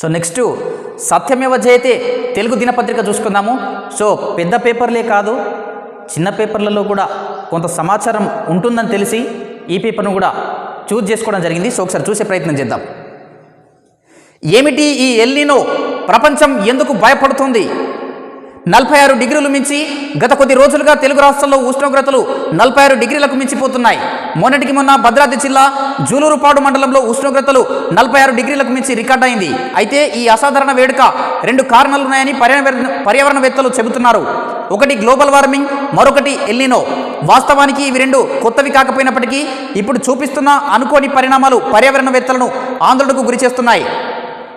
So next సత్యమేవ జయతే తెలుగు దినపత్రిక చూసుకుందాము. సో పెద్ద పేపర్లే కాదు చిన్న పేపర్లలో కూడా కొంత సమాచారం ఉంటుందని తెలిసి ఈ పేపర్ను కూడా చూజ్ చేసుకోవడం జరిగింది. సో ఒకసారి చూసే ప్రయత్నం చేద్దాం. ఏమిటి ఈ ఎల్లినో ప్రపంచం ఎందుకు భయపడుతుంది? నలభై ఆరు డిగ్రీలు మించి గత కొద్ది రోజులుగా తెలుగు రాష్ట్రాల్లో ఉష్ణోగ్రతలు నలభై ఆరు డిగ్రీలకు మించిపోతున్నాయి. మొన్నటికి మొన్న భద్రాద్రి జిల్లా జూలూరుపాడు మండలంలో ఉష్ణోగ్రతలు నలభై ఆరు డిగ్రీలకు మించి రికార్డ్ అయింది. అయితే ఈ అసాధారణ వేడుక రెండు కారణాలున్నాయని పర్యావరణ పర్యావరణవేత్తలు చెబుతున్నారు. ఒకటి గ్లోబల్ వార్మింగ్ మరొకటి ఎల్లినో వాస్తవానికి ఇవి రెండు కొత్తవి కాకపోయినప్పటికీ ఇప్పుడు చూపిస్తున్న అనుకోని పరిణామాలు పర్యావరణవేత్తలను ఆందోళనకు గురి చేస్తున్నాయి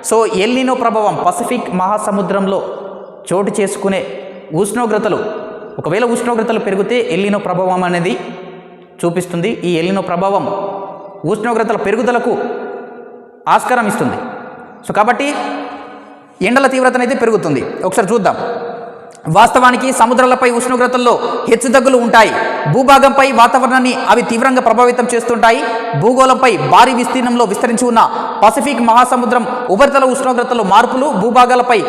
సో ఎల్లినో ప్రభావం పసిఫిక్ మహాసముద్రంలో చోటు చేసుకునే ఉష్ణోగ్రతలు ఒకవేళ ఉష్ణోగ్రతలు పెరిగితే ఎల్లినో ప్రభావం అనేది చూపిస్తుంది. ఈ ఎల్లినో ప్రభావం ఉష్ణోగ్రతల పెరుగుదలకు ఆస్కారం ఇస్తుంది. సో కాబట్టి ఎండల తీవ్రత అనేది పెరుగుతుంది. ఒకసారి చూద్దాం. వాస్తవానికి సముద్రాలపై ఉష్ణోగ్రతల్లో హెచ్చుతగ్గులు ఉంటాయి. భూభాగంపై వాతావరణాన్ని అవి తీవ్రంగా ప్రభావితం చేస్తుంటాయి. భూగోళంపై భారీ విస్తీర్ణంలో విస్తరించి ఉన్న పసిఫిక్ మహాసముద్రం ఉపరితల ఉష్ణోగ్రతలో మార్పులు భూభాగాలపై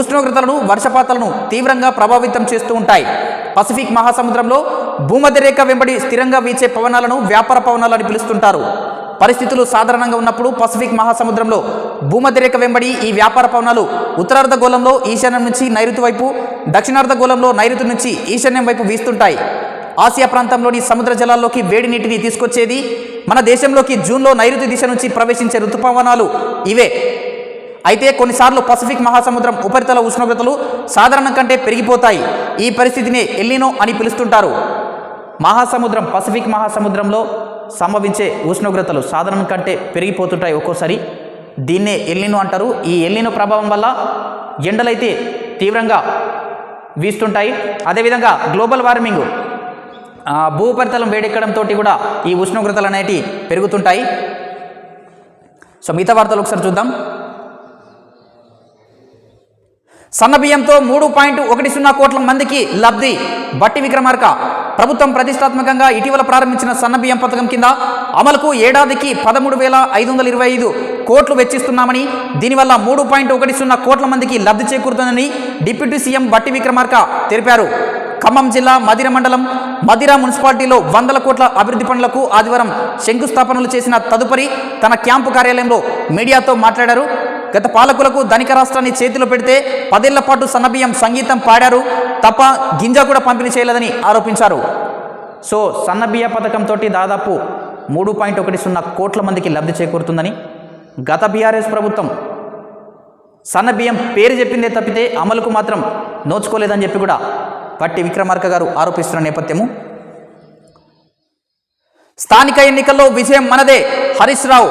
ఉష్ణోగ్రతలను వర్షపాతాలను తీవ్రంగా ప్రభావితం చేస్తూ ఉంటాయి. పసిఫిక్ మహాసముద్రంలో భూమధ్యరేఖ వెంబడి స్థిరంగా వీచే పవనాలను వ్యాపార పవనాలు అని పిలుస్తుంటారు. పరిస్థితులు సాధారణంగా ఉన్నప్పుడు పసిఫిక్ మహాసముద్రంలో భూమధ్యరేఖ వెంబడి ఈ వ్యాపార పవనాలు ఉత్తరార్ధగోళంలో ఈశాన్యం నుంచి నైరుతి వైపు దక్షిణార్ధగోళంలో నైరుతి నుంచి ఈశాన్యం వైపు వీస్తుంటాయి. ఆసియా ప్రాంతంలోని సముద్ర జలాల్లోకి వేడి నీటిని తీసుకొచ్చేది మన దేశంలోకి జూన్లో నైరుతి దిశ నుంచి ప్రవేశించే ఋతుపవనాలు ఇవే. అయితే కొన్నిసార్లు పసిఫిక్ మహాసముద్రం ఉపరితల ఉష్ణోగ్రతలు సాధారణం కంటే పెరిగిపోతాయి. ఈ పరిస్థితిని ఎల్లినో అని పిలుస్తుంటారు. మహాసముద్రం పసిఫిక్ మహాసముద్రంలో సంభవించే ఉష్ణోగ్రతలు సాధారణం కంటే పెరిగిపోతుంటాయి ఒక్కోసారి. దీన్నే ఎల్లినో అంటారు. ఈ ఎల్లినో ప్రభావం వల్ల ఎండలైతే తీవ్రంగా వీస్తుంటాయి. అదేవిధంగా గ్లోబల్ వార్మింగ్ భూపరితలం భూ ఉపరితలం వేడెక్కడంతో కూడా ఈ ఉష్ణోగ్రతలు అనేటివి పెరుగుతుంటాయి. సో మిగతా వార్తలు ఒకసారి చూద్దాం. సన్నబియ్యంతో మూడు పాయింట్ ఒకటి సున్నా కోట్ల మందికి లబ్ధి. బట్టి విక్రమార్క ప్రభుత్వం ప్రతిష్టాత్మకంగా ఇటీవల ప్రారంభించిన సన్నబియ్యం పథకం కింద అమలుకు ఏడాదికి పదమూడు వేల ఐదు వందల ఇరవై ఐదు కోట్లు వెచ్చిస్తున్నామని దీనివల్ల మూడు పాయింట్ ఒకటి సున్నా కోట్ల మందికి లబ్ధి చేకూరుతుందని డిప్యూటీ సీఎం బట్టి విక్రమార్క తెలిపారు. ఖమ్మం జిల్లా మదిర మండలం మదిర మున్సిపాలిటీలో వందల కోట్ల అభివృద్ధి పనులకు ఆదివారం శంకుస్థాపనలు చేసిన తదుపరి తన క్యాంపు కార్యాలయంలో మీడియాతో మాట్లాడారు. గత పాలకులకు ధనిక రాష్ట్రాన్ని చేతిలో పెడితే పదేళ్ళ పాటు సన్నబియ్యం సంగీతం పాడారు తప్ప గింజ కూడా పంపిణీ చేయలేదని ఆరోపించారు. సో సన్నబియ్య పథకంతో దాదాపు మూడు పాయింట్ ఒకటి సున్నా కోట్ల మందికి లబ్ధి చేకూరుతుందని గత బీఆర్ఎస్ ప్రభుత్వం సన్నబియ్యం పేరు చెప్పిందే తప్పితే అమలుకు మాత్రం నోచుకోలేదని చెప్పి కూడా పట్టి విక్రమార్క గారు ఆరోపిస్తున్న నేపథ్యము. స్థానిక ఎన్నికల్లో విజయం మనదే. హరీష్ రావు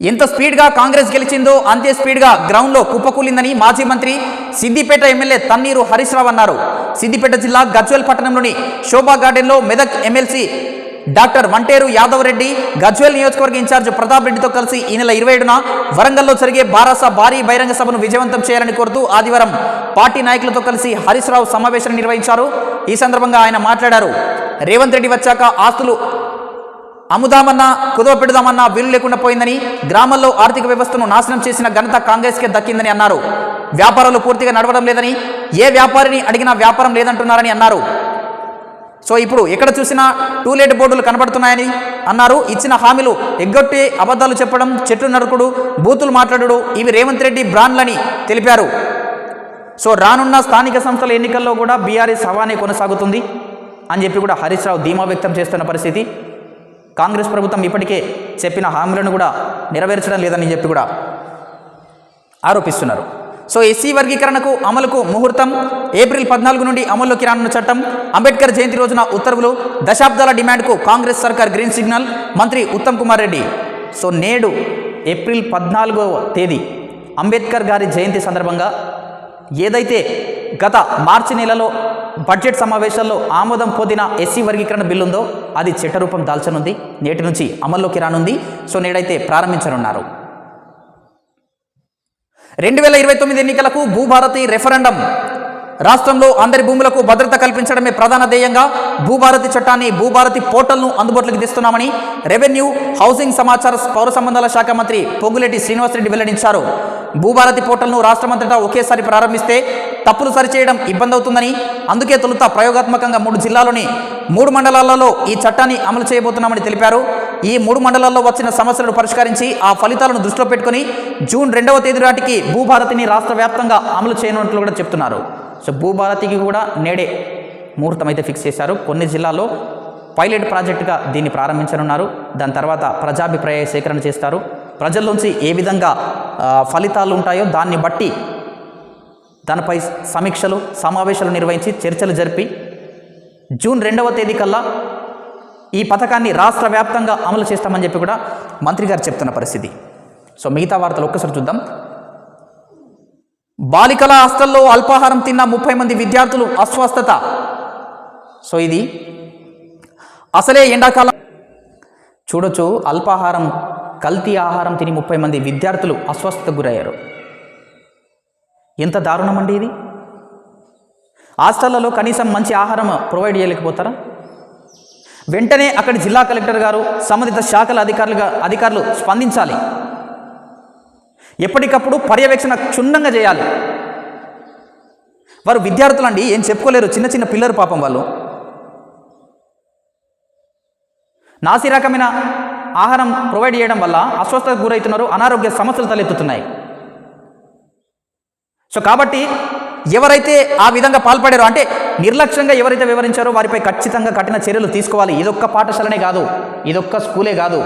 ఎంత స్పీడ్గా కాంగ్రెస్ గెలిచిందో అంతే స్పీడ్గా గ్రౌండ్లో కుప్పకూలిందని మాజీ మంత్రి సిద్దిపేట ఎమ్మెల్యే తన్నీరు హరీష్ రావు అన్నారు. సిద్దిపేట జిల్లా గజ్వెల్ పట్టణంలోని శోభా గార్డెన్లో మెదక్ ఎమ్మెల్సీ డాక్టర్ వంటేరు యాదవ్ రెడ్డి గజ్వేల్ నియోజకవర్గ ఇన్ఛార్జ్ ప్రతాప్ రెడ్డితో కలిసి ఈ నెల ఇరవై ఏడున వరంగల్లో జరిగే బారాస భారీ బహిరంగ సభను విజయవంతం చేయాలని కోరుతూ ఆదివారం పార్టీ నాయకులతో కలిసి హరీష్ రావు సమావేశాన్ని నిర్వహించారు. ఈ సందర్భంగా ఆయన మాట్లాడారు. రేవంత్ రెడ్డి వచ్చాక ఆస్తులు అమ్ముదామన్నా కుదవ పెడదామన్నా వీలు లేకుండా పోయిందని గ్రామాల్లో ఆర్థిక వ్యవస్థను నాశనం చేసిన ఘనత కాంగ్రెస్కే దక్కిందని అన్నారు. వ్యాపారాలు పూర్తిగా నడవడం లేదని ఏ వ్యాపారిని అడిగినా వ్యాపారం లేదంటున్నారని అన్నారు. సో ఇప్పుడు ఎక్కడ చూసినా టూలెట్ బోర్డులు కనబడుతున్నాయని అన్నారు. ఇచ్చిన హామీలు ఎగ్గొట్టి అబద్ధాలు చెప్పడం చెట్లు నరుకుడు బూతులు మాట్లాడుడు ఇవి రేవంత్ రెడ్డి బ్రాండ్లని తెలిపారు. సో రానున్న స్థానిక సంస్థల ఎన్నికల్లో కూడా బీఆర్ఎస్ హవానే కొనసాగుతుంది అని చెప్పి కూడా హరీష్ రావు ధీమా వ్యక్తం చేస్తున్న పరిస్థితి. కాంగ్రెస్ ప్రభుత్వం ఇప్పటికే చెప్పిన హామీలను కూడా నెరవేర్చడం లేదని చెప్పి కూడా ఆరోపిస్తున్నారు. సో ఎస్సీ వర్గీకరణకు అమలుకు ముహూర్తం ఏప్రిల్ పద్నాలుగు నుండి అమల్లోకి రానున్న చట్టం అంబేద్కర్ జయంతి రోజున ఉత్తర్వులు దశాబ్దాల డిమాండ్కు కాంగ్రెస్ సర్కార్ గ్రీన్ సిగ్నల్. మంత్రి ఉత్తమ్ కుమార్ రెడ్డి. సో నేడు ఏప్రిల్ పద్నాలుగవ తేదీ అంబేద్కర్ గారి జయంతి సందర్భంగా ఏదైతే గత మార్చి నెలలో బడ్జెట్ సమావేశాల్లో ఆమోదం పొందిన ఎస్సీ వర్గీకరణ బిల్లు ఉందో అది చట్టరూపం దాల్చనుంది నేటి నుంచి అమల్లోకి రానుంది సో నేడైతే ప్రారంభించనున్నారు. రెండు వేల ఇరవై తొమ్మిది ఎన్నికలకు భూభారతి రెఫరెండం. రాష్ట్రంలో అందరి భూములకు భద్రత కల్పించడమే ప్రధాన ధ్యేయంగా భూభారతి చట్టాన్ని భూభారతి పోర్టల్ను అందుబాటులోకి తెస్తున్నామని రెవెన్యూ హౌసింగ్ సమాచార పౌర సంబంధాల శాఖ మంత్రి పొంగులేటి శ్రీనివాసరెడ్డి వెల్లడించారు. భూభారతి పోర్టల్ను రాష్ట్రమంతటా ఒకేసారి ప్రారంభిస్తే తప్పులు సరిచేయడం ఇబ్బంది అవుతుందని అందుకే తొలుత ప్రయోగాత్మకంగా మూడు జిల్లాలోని మూడు మండలాలలో ఈ చట్టాన్ని అమలు చేయబోతున్నామని తెలిపారు. ఈ మూడు మండలాల్లో వచ్చిన సమస్యలను పరిష్కరించి ఆ ఫలితాలను దృష్టిలో పెట్టుకుని జూన్ రెండవ తేదీ నాటికి భూభారతిని రాష్ట్ర వ్యాప్తంగా అమలు చేయనున్నట్లు కూడా చెప్తున్నారు. సో భూభారతికి కూడా నేడే ముహూర్తం అయితే ఫిక్స్ చేశారు. కొన్ని జిల్లాల్లో పైలట్ ప్రాజెక్టుగా దీన్ని ప్రారంభించనున్నారు. దాని తర్వాత ప్రజాభిప్రాయ సేకరణ చేస్తారు. ప్రజల్లోంచి ఏ విధంగా ఫలితాలు ఉంటాయో దాన్ని బట్టి దానిపై సమీక్షలు సమావేశాలు నిర్వహించి చర్చలు జరిపి జూన్ రెండవ తేదీ కల్లా ఈ పథకాన్ని రాష్ట్ర వ్యాప్తంగా అమలు చేస్తామని చెప్పి కూడా మంత్రి గారు చెప్తున్న పరిస్థితి. సో మిగతా వార్తలు ఒక్కసారి చూద్దాం. బాలికల హాస్టల్లో అల్పాహారం తిన్న ముప్పై మంది విద్యార్థులు అస్వస్థత. సో ఇది అసలే ఎండాకాలం. చూడొచ్చు అల్పాహారం కల్తీ ఆహారం తిని ముప్పై మంది విద్యార్థులు అస్వస్థతకు గురయ్యారు. ఎంత దారుణం అండి ఇది? హాస్టళ్ళలో కనీసం మంచి ఆహారం ప్రొవైడ్ చేయలేకపోతారా? వెంటనే అక్కడి జిల్లా కలెక్టర్ గారు సంబంధిత శాఖల అధికారులుగా అధికారులు స్పందించాలి. ఎప్పటికప్పుడు పర్యవేక్షణ క్షుణ్ణంగా చేయాలి. వారు విద్యార్థులండి ఏం చెప్పుకోలేరు చిన్న చిన్న పిల్లలు పాపం వాళ్ళు. నాసి రకమైన ఆహారం ప్రొవైడ్ చేయడం వల్ల అస్వస్థతకు గురవుతున్నారు అనారోగ్య సమస్యలు తలెత్తుతున్నాయి. సో కాబట్టి ఎవరైతే ఆ విధంగా పాల్పడారో అంటే నిర్లక్ష్యంగా ఎవరైతే వివరించారో వారిపై ఖచ్చితంగా కఠిన చర్యలు తీసుకోవాలి. ఇదొక్క పాఠశాలనే కాదు ఇదొక్క స్కూలే కాదు.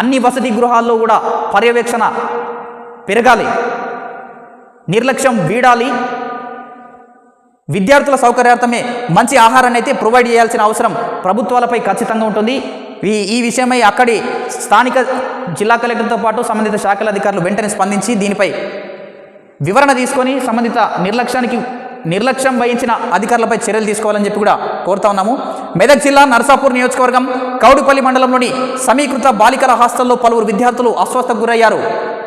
అన్ని వసతి గృహాల్లో కూడా పర్యవేక్షణ పెరగాలి. నిర్లక్ష్యం వీడాలి. విద్యార్థుల సౌకర్యార్థమే మంచి ఆహారాన్ని అయితే ప్రొవైడ్ చేయాల్సిన అవసరం ప్రభుత్వాలపై ఖచ్చితంగా ఉంటుంది. ఈ ఈ విషయమై అక్కడి స్థానిక జిల్లా కలెక్టర్తో పాటు సంబంధిత శాఖల అధికారులు వెంటనే స్పందించి దీనిపై వివరణ తీసుకొని సంబంధిత నిర్లక్ష్యానికి నిర్లక్ష్యం వహించిన అధికారులపై చర్యలు తీసుకోవాలని చెప్పి కూడా కోరుతా ఉన్నాము. మెదక్ జిల్లా నర్సాపూర్ నియోజకవర్గం కౌడుపల్లి మండలంలోని సమీకృత బాలికల హాస్టల్లో పలువురు విద్యార్థులు అస్వస్థకు గురయ్యారు.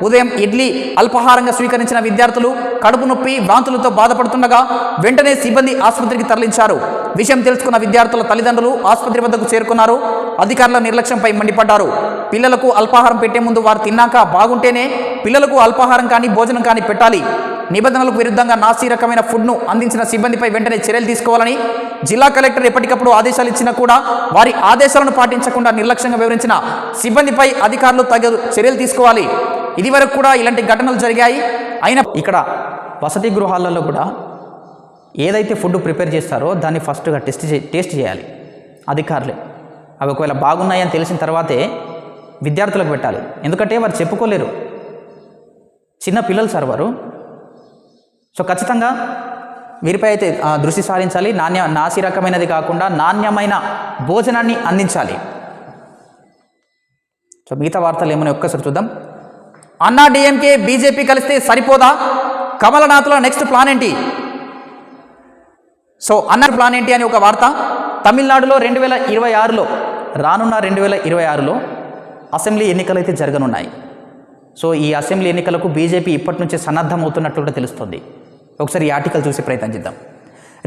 ఉదయం ఇడ్లీ అల్పాహారంగా స్వీకరించిన విద్యార్థులు కడుపు నొప్పి వాంతులతో బాధపడుతుండగా వెంటనే సిబ్బంది ఆసుపత్రికి తరలించారు. విషయం తెలుసుకున్న విద్యార్థుల తల్లిదండ్రులు ఆసుపత్రి వద్దకు చేరుకున్నారు. అధికారుల నిర్లక్ష్యంపై మండిపడ్డారు. పిల్లలకు అల్పాహారం పెట్టే ముందు వారు తిన్నాక బాగుంటేనే పిల్లలకు అల్పాహారం కానీ భోజనం కానీ పెట్టాలి. నిబంధనలకు విరుద్ధంగా నాసీ రకమైన ఫుడ్ను అందించిన సిబ్బందిపై వెంటనే చర్యలు తీసుకోవాలని జిల్లా కలెక్టర్ ఎప్పటికప్పుడు ఆదేశాలు ఇచ్చినా కూడా వారి ఆదేశాలను పాటించకుండా నిర్లక్ష్యంగా వివరించిన సిబ్బందిపై అధికారులు తగు చర్యలు తీసుకోవాలి. ఇదివరకు కూడా ఇలాంటి ఘటనలు జరిగాయి. అయినా ఇక్కడ వసతి గృహాలలో కూడా ఏదైతే ఫుడ్ ప్రిపేర్ చేస్తారో దాన్ని ఫస్ట్గా టెస్ట్ చే టేస్ట్ చేయాలి అధికారులే. అవి ఒకవేళ బాగున్నాయని తెలిసిన తర్వాతే విద్యార్థులకు పెట్టాలి. ఎందుకంటే వారు చెప్పుకోలేరు. చిన్న పిల్లలు సార్ వారు. సో ఖచ్చితంగా వీరిపై అయితే దృష్టి సారించాలి. నాణ్య నాసి రకమైనది కాకుండా నాణ్యమైన భోజనాన్ని అందించాలి. సో మిగతా వార్తలు ఏమైనా ఒక్కసారి చూద్దాం. అన్నా డిఎంకే బీజేపీ కలిస్తే సరిపోదా? కమలనాథ్లో నెక్స్ట్ ప్లాన్ ఏంటి? సో అన్నర్ ప్లాన్ ఏంటి అని ఒక వార్త. తమిళనాడులో రెండు వేల ఇరవై ఆరులో రానున్న రెండు వేల ఇరవై ఆరులో అసెంబ్లీ ఎన్నికలు అయితే జరగనున్నాయి. సో ఈ అసెంబ్లీ ఎన్నికలకు బీజేపీ ఇప్పటి నుంచే సన్నద్ధమవుతున్నట్లు కూడా తెలుస్తుంది. ఒకసారి ఈ ఆర్టికల్ చూసి ప్రయత్నం చేద్దాం.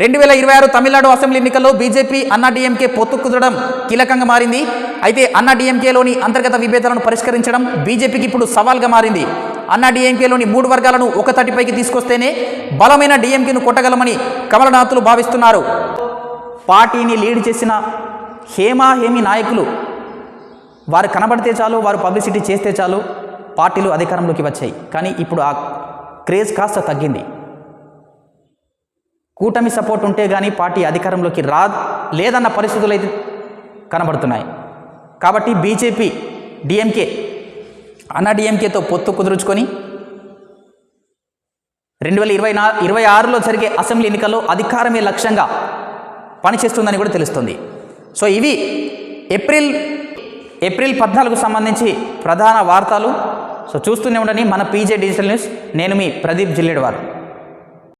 రెండు వేల ఇరవై ఆరు తమిళనాడు అసెంబ్లీ ఎన్నికల్లో బీజేపీ అన్నా డిఎంకే పొత్తు కుదరడం కీలకంగా మారింది. అయితే అన్నా డిఎంకేలోని అంతర్గత విభేదాలను పరిష్కరించడం బీజేపీకి ఇప్పుడు సవాల్గా మారింది. అన్నా డిఎంకేలోని మూడు వర్గాలను ఒక తటిపైకి తీసుకొస్తేనే బలమైన డిఎంకేను కొట్టగలమని కమలనాథులు భావిస్తున్నారు. పార్టీని లీడ్ చేసిన హేమా హేమి నాయకులు వారు కనబడితే చాలు వారు పబ్లిసిటీ చేస్తే చాలు పార్టీలు అధికారంలోకి వచ్చాయి. కానీ ఇప్పుడు ఆ క్రేజ్ కాస్త తగ్గింది. కూటమి సపోర్ట్ ఉంటే కానీ పార్టీ అధికారంలోకి రా లేదన్న పరిస్థితులు అయితే కనబడుతున్నాయి. కాబట్టి బీజేపీ డిఎంకే అన్నా డిఎంకేతో పొత్తు కుదుర్చుకొని రెండు వేల ఇరవై నా ఇరవై ఆరులో జరిగే అసెంబ్లీ ఎన్నికల్లో అధికారమే లక్ష్యంగా పనిచేస్తుందని కూడా తెలుస్తుంది. సో ఇవి ఏప్రిల్ ఏప్రిల్ పద్నాలుగు సంబంధించి ప్రధాన వార్తలు. సో చూస్తూనే ఉండని మన పీజే డిజిటల్ న్యూస్ నేను మీ ప్రదీప్ జిల్లేడు వారు.